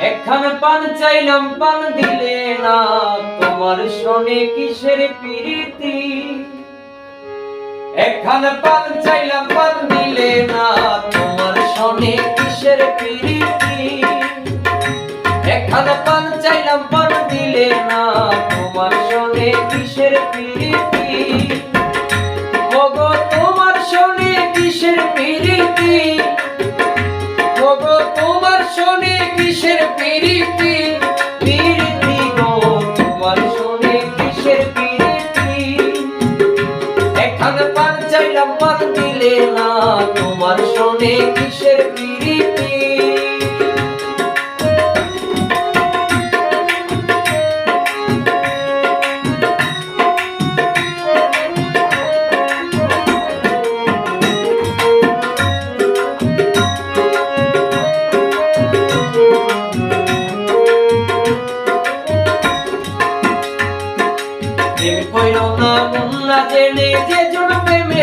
একখান পান চাইলাম, পান দিলে না। তোমার শোনে কিসের প্রীতি? এখন পান চাইলাম, পান দিলে না। তোমার শোনে কিসের প্রীতি? এখন পান চাইলাম পান দিলে না তোমার শোনে কিসের প্রীতি? প্রেম কইল না মন না জেনে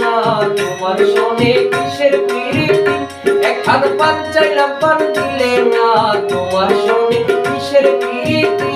না তোমার শোনে কিসের প্রীতি একখান পান চাইলাম পান দিলে না, তোমার শোনে কিসের প্রীতি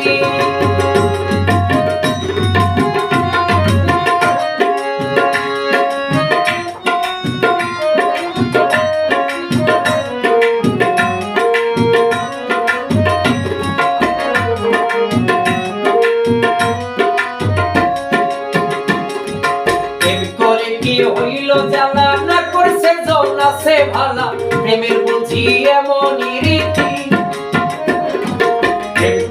জ্বালা না করছে জৌনা সে ভালা। প্রেমের বুঝি এমনই রীতি।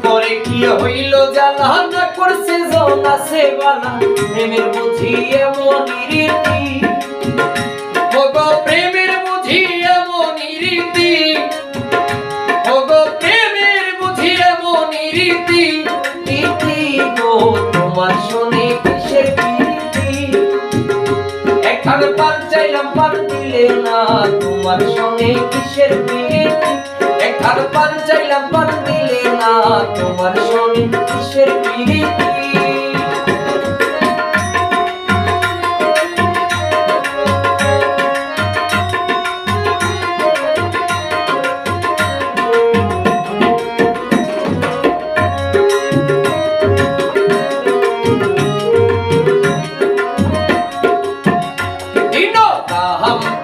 করে কি হইল জ্বালা না করছে জৌনা সে ভালা। প্রেমের বুঝি এমনই রীতি। রীতি। রীতি। রীতি তোমার একখান পান চাইলাম, পান দিলে না। তোমার সঙ্গে কিসের প্রীতি একবার পান চাইলাম, পান দিলে না। তোমার সঙ্গে কিসের প্রীতি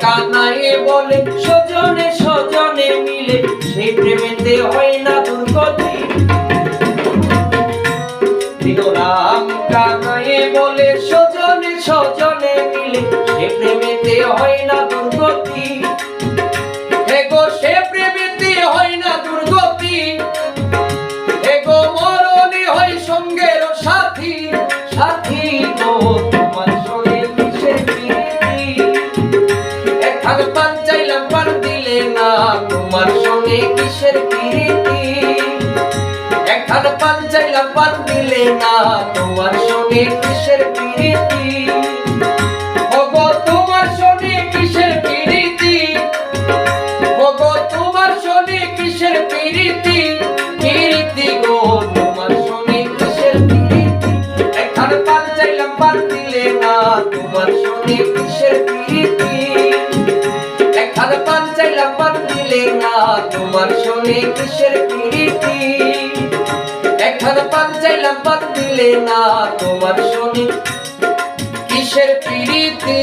কানায়ে বলে সজনে সজনে মিলে, সেই প্রেমেতে হয় না দুর্গতি। রাম কানায়ে বলে সজনে সজনে মিলে সে প্রেমেতে হয় না দুর্গতি। হে গো, সে প্রেমেতে হয় না দুর্গতি। হে গো, মরণে হয় সঙ্গের সাথী সাথী গো। সঙ্গে কিসের প্রীতি? তোমার সঙ্গে কিসের প্রীতি? তোমার সঙ্গে কিসের প্রীতি? ওগো, তোমার তোমার সঙ্গে কিসের প্রীতি? পান চাইলাম পান তোমার সঙ্গে কিসের প্রীতি? তোমার শোনে কিসের প্রীতি? একখান পান চাইলাম পান দিলে না তোমার সঙ্গে কিসের প্রীতি?